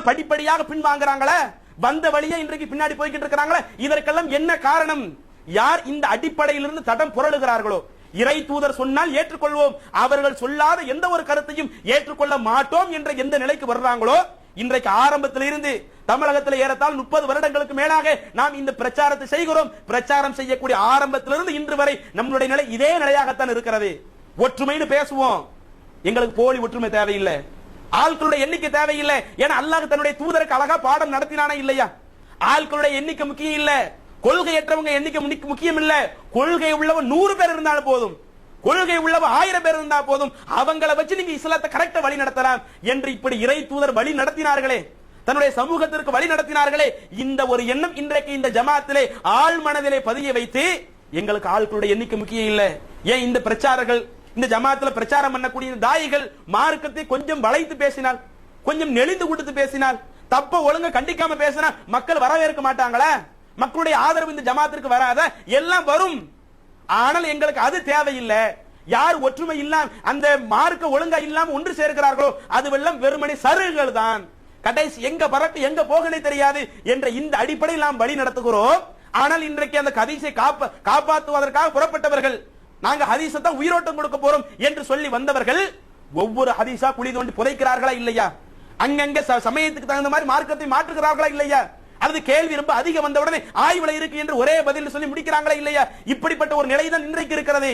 படிப்படியாக பின்வாங்குறாங்களே? வந்த வழியே இன்றைக்கு பின்னாடி போய்கிட்டு இருக்கிறாங்களே? இதற்கெல்லாம் என்ன காரணம்? யார் இந்த அடிப்படையிலிருந்து தடம் புரளுகிறார்களோ? இறை தூதர் சொன்னால் ஏற்றுக்கொள்வோம். அவர்கள் சொல்லாத எந்த ஒரு கருத்தையும் ஏற்றுக்கொள்ள மாட்டோம் என்ற எந்த நிலைக்கு வர்றாங்களோ? இன்றைக்கு ஆரம்பத்தில் இருந்து தமிழகத்தில் ஏறத்தால் முப்பது வருடங்களுக்கு மேலாக நாம் இந்த பிரச்சாரத்தை செய்கிறோம். பிரச்சாரம் செய்யக்கூடிய ஆரம்பத்திலிருந்து இன்று வரை நம்மளுடைய நிலை இதே நிலையாகத்தான் இருக்கிறது. ஒற்றுமைன்னு பேசுவோம். எங்களுக்கு போலி ஒற்றுமை தேவையில்லை. ஆட்களுடைய எண்ணிக்கை தேவையில்லை. ஏன்னா அல்லாஹ் தன்னுடைய தூதருக்கு அழகா பாடம் நடத்தினானா இல்லையா? ஆட்களுடைய எண்ணிக்கை முக்கியம் இல்ல. கொள்கையற்றவங்க எண்ணிக்கை முக்கியம் இல்ல. கொள்கை உள்ளவன் நூறு பேர் இருந்தாலும் போதும். கொள்கை உள்ளவன் ஆயிரம் பேர் இருந்தா போதும். அவங்கள வச்சு நீங்க இஸ்லாத்தை கரெக்டா வழி நடத்தலாம் என்று இப்படி இறை தூதர் வழி நடத்தினார்களே. தன்னுடைய சமூகத்திற்கு வழி நடத்தினார்களே. இந்த ஒரு எண்ணம் இன்றைக்கு இந்த ஜமாத்திலே ஆள் மனதிலே பதிய வைத்து எங்களுக்கு ஆட்களுடைய எண்ணிக்கை முக்கியம் இல்லை. ஏன் இந்த பிரச்சாரர்கள் இந்த ஜமாத்துல பிரச்சாரம் பண்ணக்கூடிய தாயிகள் மார்க்கத்தை கொஞ்சம் வளைத்து பேசினால் கொஞ்சம் நெளிந்து கொடுத்து பேசினால் தப்ப ஒழுங்கா கண்டிக்காம பேசினா மக்கள் வரவேற்க மாட்டாங்களா? மக்களுடைய ஆதரவு இந்த ஜமாத்திற்கு வராத? எல்லாம் வரும். ஆனால் எங்களுக்கு அது தேவையில்லை. யார் ஒற்றுமை இல்லாம அந்த மார்க்க ஒழுங்கா இல்லாம ஒன்று சேர்க்கிறார்களோ அதுவெல்லாம் வெறுமனே சருகுகள் தான். கடைசி எங்க பறக்கு எங்க போகனே தெரியாது என்ற இந்த அடிப்படையில் நாம் வழி நடத்துகிறோம். ஆனால் இன்றைக்கு அந்த கதீசை காப்பாற்றுவதற்காக புறப்பட்டவர்கள் நாங்க ஹதீஸை தான் உயிரோட்டம் கொடுக்க போறோம் என்று சொல்லி வந்தவர்கள் ஒவ்வொரு ஹதீஸா குழி தோண்டி புதைக்கிறார்களா இல்லையா? அங்கங்க ச- சமயத்துக்கு தகுந்த மாதிரி மார்க்கத்தை மாற்றுகிறார்களா இல்லையா? அல்லது கேள்வி ரொம்ப அதிகம் வந்த உடனே ஆய்வுல இருக்கு என்று ஒரே பதில் சொல்லி முடிக்கிறாங்களா இல்லையா? இப்படிப்பட்ட ஒரு நிலை தான் இன்றைக்கு இருக்கிறது.